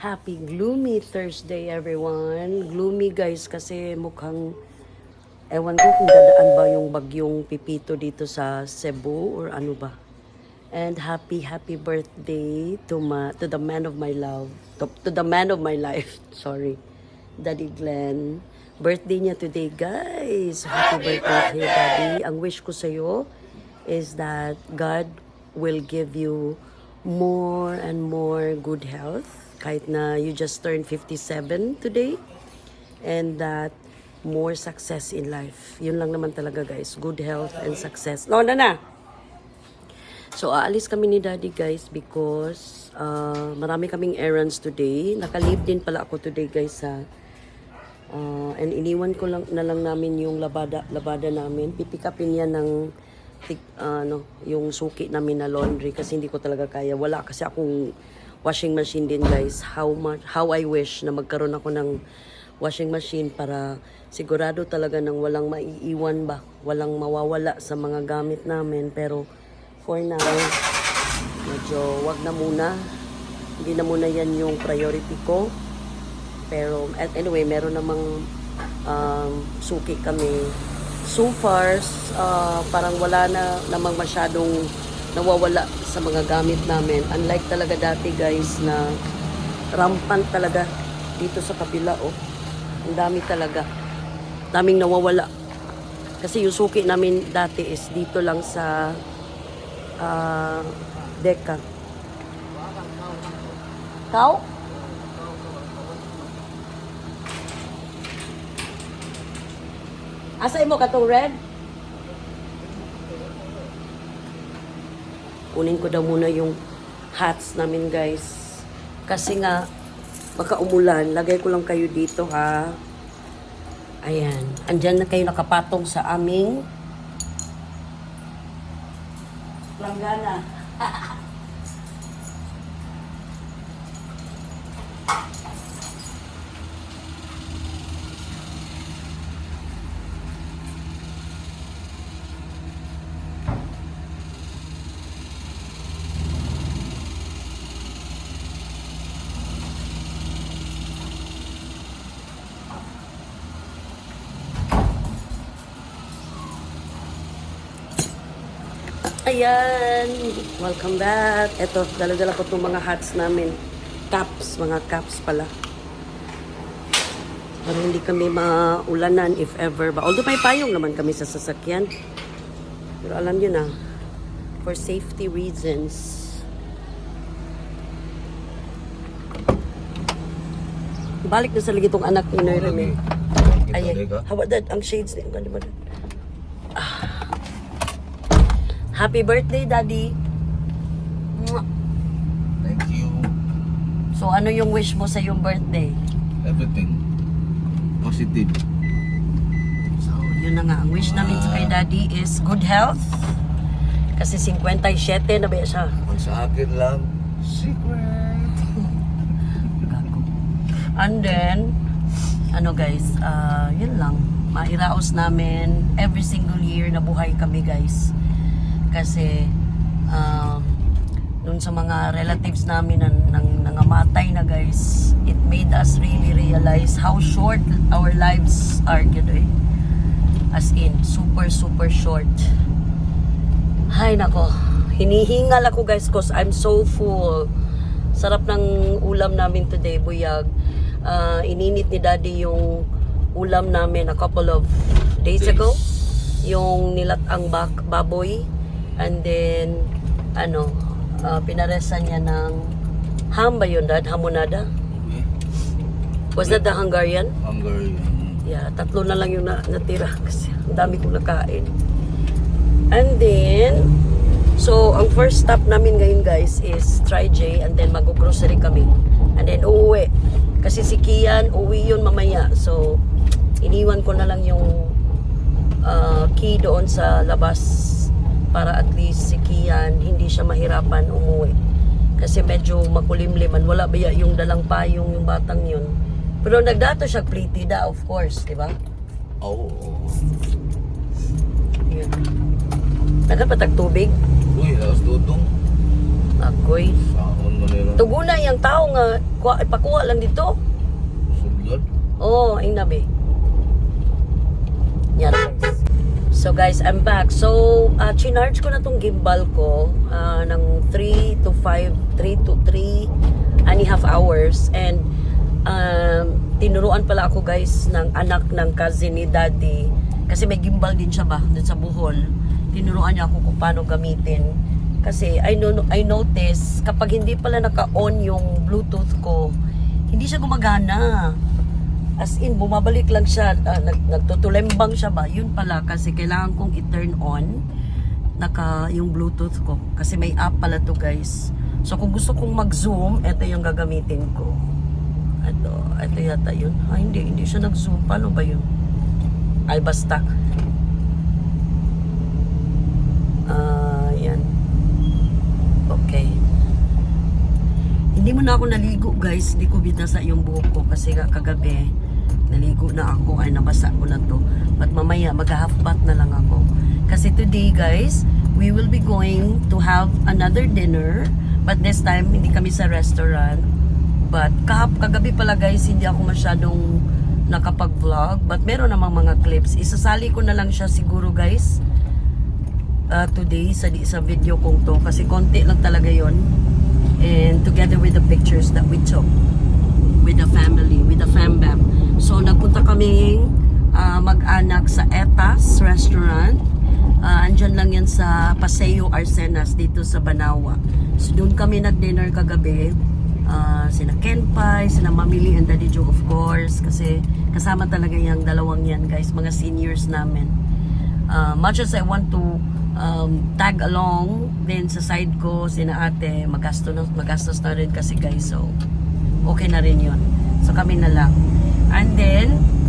Happy gloomy Thursday everyone. Gloomy guys kasi mukhang ewan ko kung dadaan ba yung bagyong Pipito dito sa Cebu or ano ba. And happy happy birthday to ma to the man of my love. To, to the man of my life. Sorry. Daddy Glenn. Birthday niya today, guys. Happy birthday, Daddy. Ang wish ko sa'yo is that God will give you more and more good health. Kahit na you just turned 57 today. And that more success in life. Yun lang naman talaga, guys. Good health and success. No, na na! So, aalis kami ni Daddy guys because uh, marami kaming errands today. Naka-leave din pala ako today guys sa uh, and iniwan ko lang na lang namin yung labada labada namin. Pipikapin yan ng tik- ano, yung suki namin na laundry kasi hindi ko talaga kaya. Wala kasi akong washing machine din guys. How much how I wish na magkaroon ako ng washing machine para sigurado talaga nang walang maiiwan ba, walang mawawala sa mga gamit namin pero for now, medyo wag na muna. Hindi na muna yan yung priority ko. Pero at anyway, meron namang um, suki kami. So far, uh, parang wala na namang masyadong nawawala sa mga gamit namin. Unlike talaga dati guys na rampant talaga dito sa kabila oh. Ang dami talaga. Daming nawawala. Kasi yung suki namin dati is dito lang sa ah Deka. Kau? Asa imo katong red? Kunin ko daw muna yung hats namin guys. Kasi nga, baka umulan. Lagay ko lang kayo dito ha. Ayan. Andyan na kayo nakapatong sa aming Langgana. Ayan, welcome back. Ito, dala-dala ko itong mga hats namin. Caps, mga caps pala. Para hindi kami maulanan if ever ba. Although may payong naman kami sa sasakyan. Pero alam nyo na, for safety reasons. Balik na sa lagi itong anak ni Noy Remy. Ay, hawa dad, ang shades din. Ganda ba dad? Happy birthday, Daddy. Thank you. So, ano yung wish mo sa iyong birthday? Everything. Positive. So, yun na nga. Ang wish namin sa kay Daddy is good health. Kasi 57 na ba siya? Kung sa akin lang, secret. Gago. And then, ano guys, ah, yun lang. Mairaos namin every single year na buhay kami guys. Kasi, um, dun sa mga relatives namin na nang nangamatay na guys, it made us really realize how short our lives are, yun eh. As in, super, super short. Hay nako, hinihingal ako guys cause I'm so full. Sarap ng ulam namin today, buyag. Ah, ininit ni daddy yung ulam namin a couple of days ago. Yung nilatang bak baboy. And then, ano, ah, pinaresan niya ng ham ba yun, dad? Hamonada? Okay. Was that the Hungarian? Hungary. Yeah, tatlo na lang yung na, natira kasi ang dami kong nakain. And then, so, ang first stop namin ngayon guys is Try J and then mag-grocery kami. And then, uuwi. Kasi si Kian, uwi yun mamaya. So, iniwan ko na lang yung uh, key doon sa labas para at least si Kian hindi siya mahirapan umuwi. Kasi medyo makulimliman. Wala ba ya- yung dalang payong yung batang yun. Pero nagdato siya plitida, of course, di ba? Oh. Yun. Nagkapatag tubig. Uy, laos tutong. Agoy. Saon Manila. Tuguna yung tao nga, kuha, ipakuha lang dito. Sulod. Oo, oh, inabi. Yan guys. So guys, I'm back. So, uh, chinarge ko na tong gimbal ko uh, ng 3 to 5, 3 to 3 and a half hours. And um, tinuruan pala ako guys ng anak ng cousin ni daddy. Kasi may gimbal din siya ba, dun sa Bohol. Tinuruan niya ako kung paano gamitin. Kasi I, know, I notice, kapag hindi pala naka-on yung Bluetooth ko, hindi siya gumagana. As in, bumabalik lang siya, uh, nag, nagtutulembang siya ba? Yun pala, kasi kailangan kong i-turn on naka yung Bluetooth ko. Kasi may app pala to guys. So kung gusto kong mag-zoom, ito yung gagamitin ko. Ito, ito yata yun. Ah, hindi, hindi siya nag-zoom. Paano ba yun? Ay, basta. Ah, yan. Okay. Hindi mo na ako naligo guys. Hindi ko binasa yung buhok ko kasi kagabi naligo na ako ay nabasa ko na to. But mamaya mag-half bath na lang ako. Kasi today guys, we will be going to have another dinner. But this time, hindi kami sa restaurant. But kahap kagabi pala guys, hindi ako masyadong nakapag-vlog. But meron namang mga clips. Isasali ko na lang siya siguro guys. uh, today sa, sa video kong to. Kasi konti lang talaga yon And together with the pictures that we took with the family, with the fam-bam. So, nagpunta kaming mag-anak sa Etas Restaurant. Ah, andyan lang yan sa Paseo Arsenas dito sa Banawa. So, doon kami nag-dinner kagabi. Ah, sina Ken Pai, sina Mamili and Daddy Joe of course. Kasi kasama talaga yung dalawang yan guys, mga seniors namin. Uh, much as I want to um, tag along din sa side ko, sina ate, magastos na, magastos na rin kasi guys. So, okay na rin yun. So, kami na lang. And then,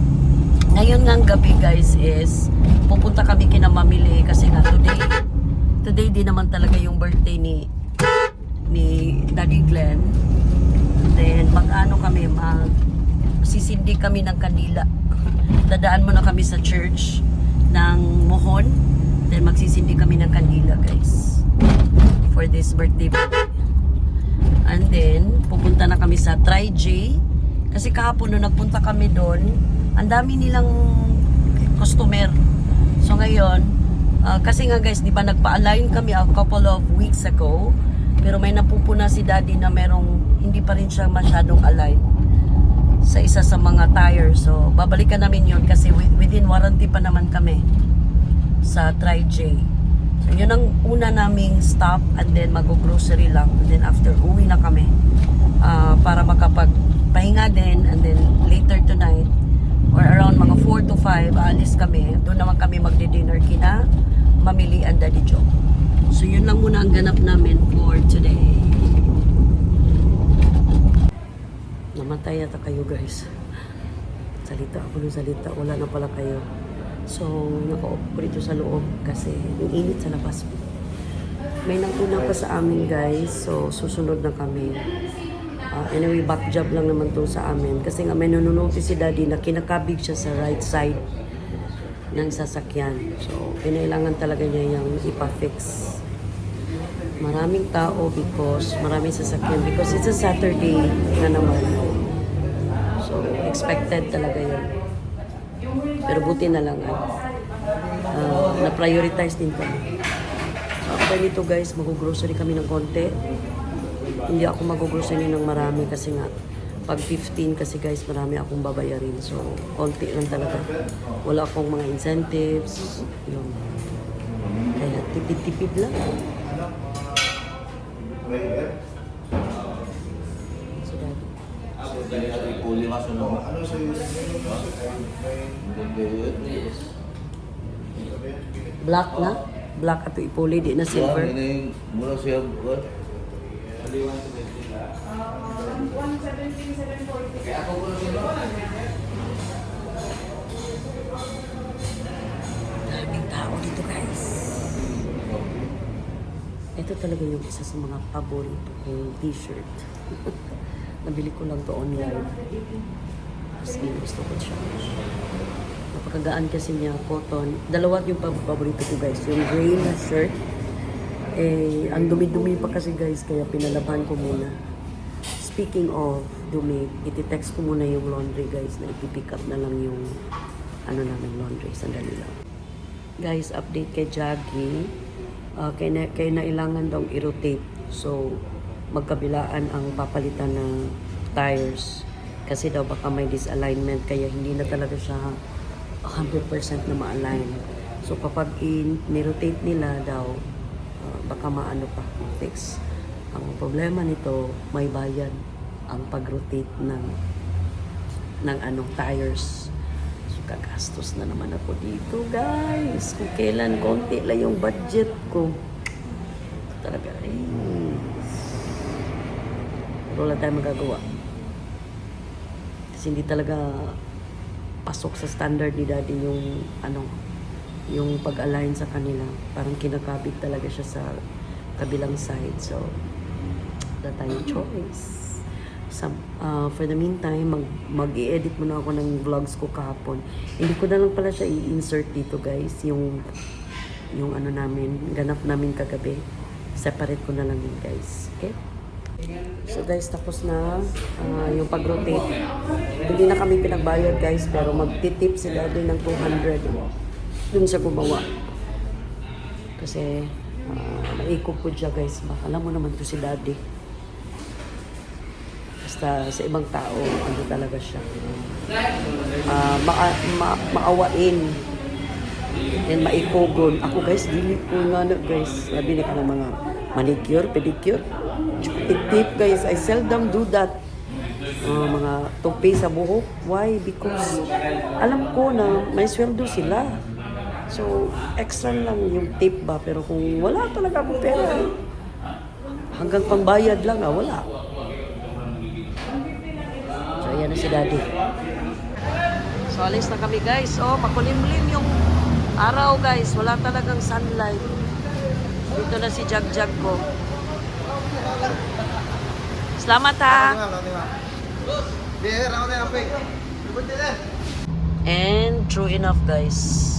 ngayon nga gabi guys is, pupunta kami kina mamili kasi nga today, today din naman talaga yung birthday ni ni Daddy Glenn. Then, mag-ano kami, mag sisindi kami ng kandila. Dadaan mo na kami sa church ng Mohon. Then, magsisindi kami ng kandila, guys. For this birthday party. And then, pupunta na kami sa Try J. Kasi kahapon nung nagpunta kami doon, ang dami nilang customer. So ngayon, ah, kasi nga guys, di ba nagpa-align kami a couple of weeks ago, pero may napupuna si daddy na merong hindi pa rin siya masyadong align sa isa sa mga tire. So, babalikan namin yun kasi wi- within warranty pa naman kami sa Try J. So, yun ang una naming stop and then mag-grocery lang. And then after, uwi na kami ah, para makapagpahinga din and then later tonight or around mga 4 to 5, aalis kami. Doon naman kami magdi-dinner kina Mamili and Daddy Joe. So, yun lang muna ang ganap namin for today. Namatay yata kayo guys. Salita ako ng salita. Wala na pala kayo. So, naka-off ko dito sa loob kasi ang init sa labas. May nanguna pa sa amin guys. So, susunod na kami. Ah, anyway, back job lang naman to sa amin. Kasi nga may nanonotice si daddy na kinakabig siya sa right side ng sasakyan. So, kinailangan talaga niya yung ipa-fix. Maraming tao because maraming sasakyan because it's a Saturday na naman. So, expected talaga yun. Pero buti na lang ah, na-prioritize din kami. So, after nito guys, mag-grocery kami ng konti. Hindi ako mag-grocery ng marami kasi nga pag 15 kasi guys, marami akong babayarin. So, konti lang talaga. Wala akong mga incentives. Yun. Kaya tipid-tipid lang. So, daddy. Black na? Black ato ipuli, di na silver. Ini yung mura siya. what? Daming tao dito guys. Ito talaga yung isa sa mga paborito kong t-shirt. Nabili ko lang to online. Kasi gusto ko siya. Napakagaan kasi niya, cotton. Dalawa yung pab- paborito ko guys. Yung gray na shirt Eh, ang dumi-dumi pa kasi guys, kaya pinalaban ko muna. Speaking of dumi, iti-text ko muna yung laundry guys na ipipick up na lang yung ano namin laundry. Sandali lang. Guys, update kay Jaggy. Uh, kay, na, kay nailangan daw i-rotate. So, magkabilaan ang papalitan ng tires. Kasi daw baka may disalignment kaya hindi na talaga siya 100% na ma-align. So, kapag in-rotate nila daw, uh, baka maano pa, fix. Ang problema nito, may bayad ang pag-rotate ng ng anong tires. So, kagastos na naman ako dito, guys. Kung kailan konti lang yung budget ko. Talaga, eh. Pero wala tayong magagawa. Kasi hindi talaga pasok sa standard ni daddy yung ano yung pag-align sa kanila. Parang kinakabit talaga siya sa kabilang side. So, wala tayong choice. Sa, uh, for the meantime, mag, mag-i-edit muna ako ng vlogs ko kahapon. Hindi ko na lang pala siya i-insert dito guys. Yung, yung ano namin, ganap namin kagabi. Separate ko na lang yun guys. Okay? So guys, tapos na ah, yung pag-rotate. Hindi na kami pinagbayad guys, pero magtitip si daddy ng 200 dun sa gumawa. Kasi uh, naikog ko siya guys. Baka alam mo naman to si daddy. Basta sa ibang tao, ano talaga siya. Ah, maa- ma- maawain and maikogon. Ako guys, dili ko nga na guys. Sabi na ka ng mga manicure, pedicure. Tip-tip guys, I seldom do that. Ah, mga tupi sa buhok. Why? Because alam ko na may sweldo sila. So, extra lang yung tip ba. Pero kung wala talaga akong pera, hanggang pangbayad lang ah, wala. So, ayan na si daddy. So, alis na kami guys. Oh, makulimlim yung araw guys. Wala talagang sunlight. Dito na si Jagjag ko. Salamat ha! And true enough guys.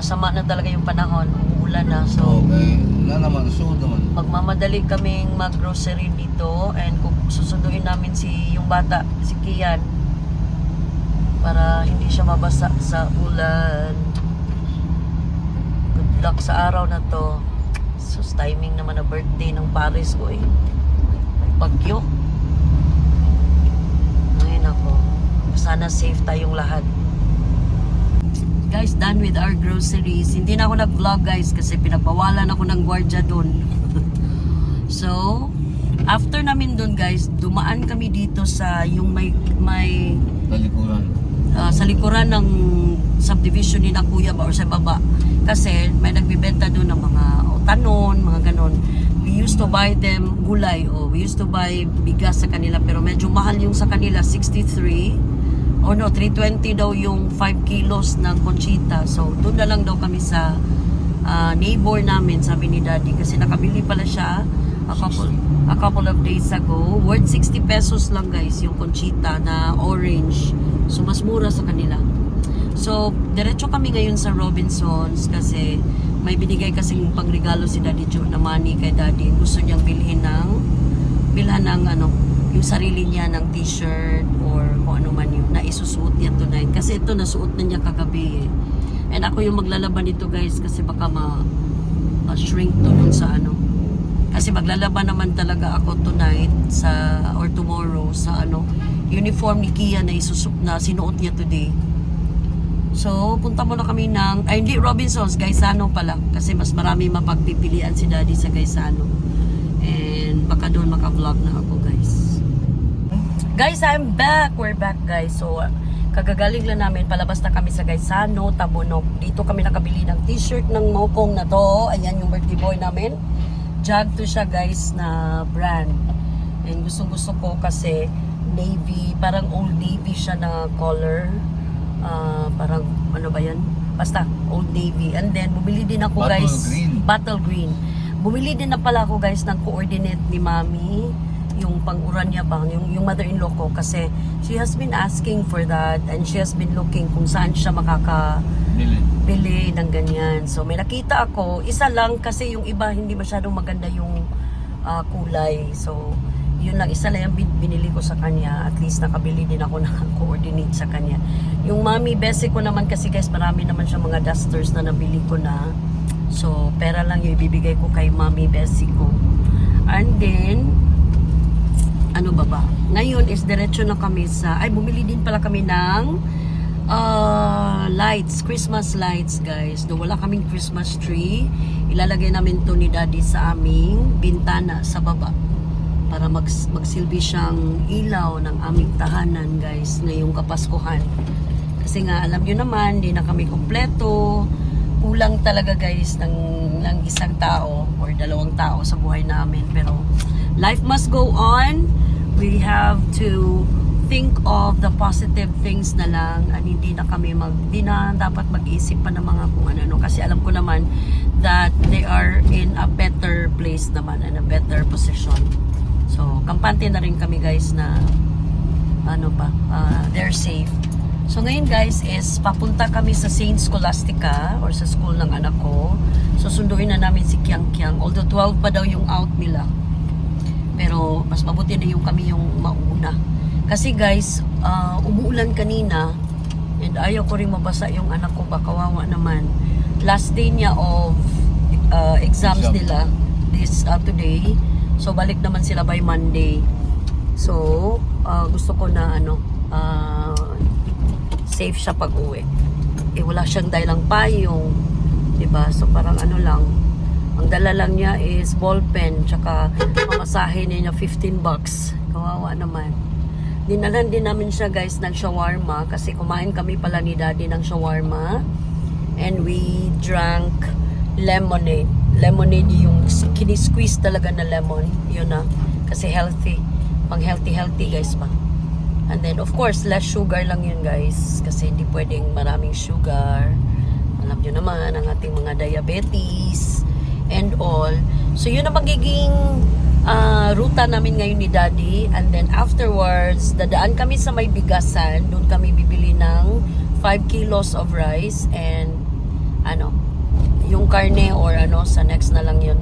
Masama na talaga yung panahon. Umuulan na. So, Okay, wala naman, suod naman. magmamadali kaming mag-grocery dito and kung susunduin namin si yung bata, si Kian para hindi siya mabasa sa ulan. Good luck sa araw na to. Sus, timing naman na birthday ng Paris ko eh. Bagyo. Ay nako. Sana safe tayong lahat. Guys, done with our groceries. Hindi na ako nag-vlog guys kasi pinagbawalan ako ng gwardiya doon. so, after namin doon guys, dumaan kami dito sa yung may may Talikuran. ah, sa likuran ng subdivision ni na kuya ba or sa baba. Kasi may nagbibenta doon ng mga o, tanon, mga ganon. We used to buy them gulay o we used to buy bigas sa kanila pero medyo mahal yung sa kanila 63 o no 320 daw yung 5 kilos ng conchita. So doon na lang daw kami sa ah, neighbor namin sabi ni daddy kasi nakabili pala siya a couple, a couple of days ago. Worth 60 pesos lang guys yung conchita na orange. So mas mura sa kanila. So, diretso kami ngayon sa Robinsons kasi may binigay kasing pangregalo si Daddy Joe na money kay Daddy. Gusto niyang bilhin ng bilhan ng ano, yung sarili niya ng t-shirt or kung ano man yun na isusuot niya tonight. Kasi ito nasuot na niya kagabi eh. And ako yung maglalaban nito guys kasi baka ma, ma-shrink to dun sa ano. Kasi maglalaban naman talaga ako tonight sa or tomorrow sa ano uniform ni Kia na isusuot na sinuot niya today. So, punta muna kami ng, ay hindi, Robinsons, Gaisano pala. Kasi mas marami mapagpipilian si Daddy sa Gaisano. And baka doon maka-vlog na ako, guys. Guys, I'm back! We're back, guys. So, kagagaling lang namin. Palabas na kami sa Gaisano, Tabunok. Dito kami nakabili ng t-shirt ng Mokong na to. Ayan yung birthday boy namin. Jag to siya, guys, na brand. And gusto-gusto ko kasi navy, parang old navy siya na color. Ah, parang ano ba yan? Basta Old Navy. And then bumili din ako Battle guys green. Battle Green. Bumili din na pala ako guys ng coordinate ni Mami. Yung pang-uran niya ba, yung, yung mother-in-law ko kasi she has been asking for that and she has been looking kung saan siya makaka Bili. bili ng ganyan. So may nakita ako, isa lang kasi yung iba hindi masyadong maganda yung ah, kulay. So yun lang, isa lang yung bin- binili ko sa kanya. At least nakabili din ako ng coordinate sa kanya. Yung mami besi ko naman kasi guys, marami naman siya mga dusters na nabili ko na. So pera lang yung ibibigay ko kay mami besi ko. And then, ano ba ba? Ngayon is diretso na kami sa, ay bumili din pala kami ng uh, lights, Christmas lights guys. Do wala kaming Christmas tree, ilalagay namin to ni daddy sa aming bintana sa baba para mag, magsilbi siyang ilaw ng aming tahanan guys ngayong kapaskuhan. Kasi nga alam nyo naman, di na kami kompleto. Kulang talaga guys ng, ng isang tao or dalawang tao sa buhay namin. Pero life must go on. We have to think of the positive things na lang and hindi na kami mag di na dapat mag-isip pa ng mga kung ano kasi alam ko naman that they are in a better place naman and a better position. So kampante na rin kami guys na ano pa ah, they're safe. So ngayon guys is papunta kami sa Saint Scholastica or sa school ng anak ko. So sunduin na namin si Kiang Kiang although 12 pa daw yung out nila pero mas mabuti na yung kami yung mauna. Kasi guys, ah, umuulan kanina and ayaw ko rin mabasa yung anak ko ba kawawa naman. Last day niya of ah, exams Exam. nila this ah, today. So balik naman sila by Monday. So ah, gusto ko na ano ah, safe siya pag uwi. Eh wala siyang dahilang payong. 'di ba? So parang ano lang ang dala lang niya is ball pen tsaka mamasahe niya 15 bucks. Kawawa naman. Dinalan din namin siya guys ng shawarma kasi kumain kami pala ni daddy ng shawarma and we drank lemonade. Lemonade yung kinisqueeze talaga na lemon. Yun na. Kasi healthy. Pang healthy healthy guys pa. And then of course less sugar lang yun guys kasi hindi pwedeng maraming sugar. Alam nyo naman ang ating mga diabetes and all. So yun ang magiging ah, ruta namin ngayon ni Daddy. And then afterwards, dadaan kami sa may bigasan. Doon kami bibili ng 5 kilos of rice and ano, yung karne or ano, sa next na lang yun.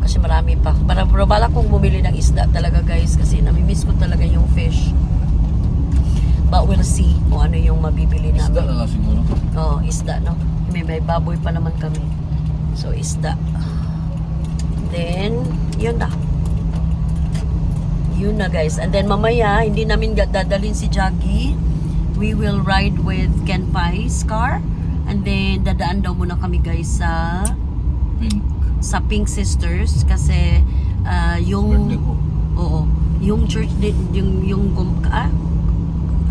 Kasi marami pa. Para bala kong bumili ng isda talaga guys kasi namimiss ko talaga yung fish. But we'll see kung ano yung mabibili namin. Isda na lang siguro. Oo, isda, no? May, may baboy pa naman kami. So, isda. Then, yun na. Yun na, guys. And then, mamaya, hindi namin dadalhin si Jaggy. We will ride with Ken Pai's car. And then, dadaan daw muna kami, guys, sa Pink. sa Pink Sisters kasi ah, yung oo yung church yung yung ah,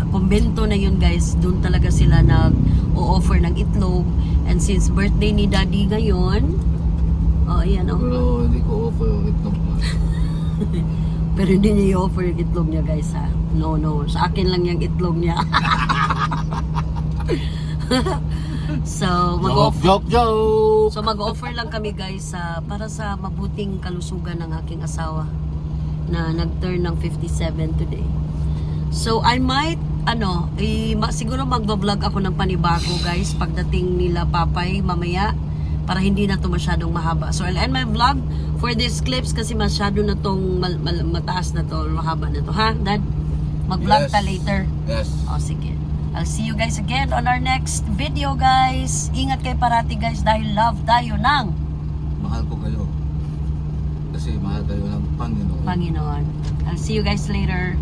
kumbento na yun guys doon talaga sila nag o-offer ng itlog and since birthday ni daddy ngayon oh ayan oh Pero hindi ko offer yung itlog mo. pero hindi niya i-offer yung itlog niya guys ha no no sa akin lang yung itlog niya so mag Joke, joke, joke! So mag-offer lang kami guys sa para sa mabuting kalusugan ng aking asawa na nag-turn ng 57 today. So I might ano, eh, ma- siguro magba-vlog ako ng panibago guys pagdating nila Papay mamaya para hindi na to masyadong mahaba. So I'll end my vlog for these clips kasi masyado na tong mal- mal- mataas na to, mahaba na to. Ha, Dad? Mag-vlog Yes. ta later. Yes. O, sige. I'll see you guys again on our next video, guys. Ingat kayo parati, guys, dahil love tayo ng Mahal ko kayo. Kasi mahal kayo ng Panginoon. Panginoon. I'll see you guys later.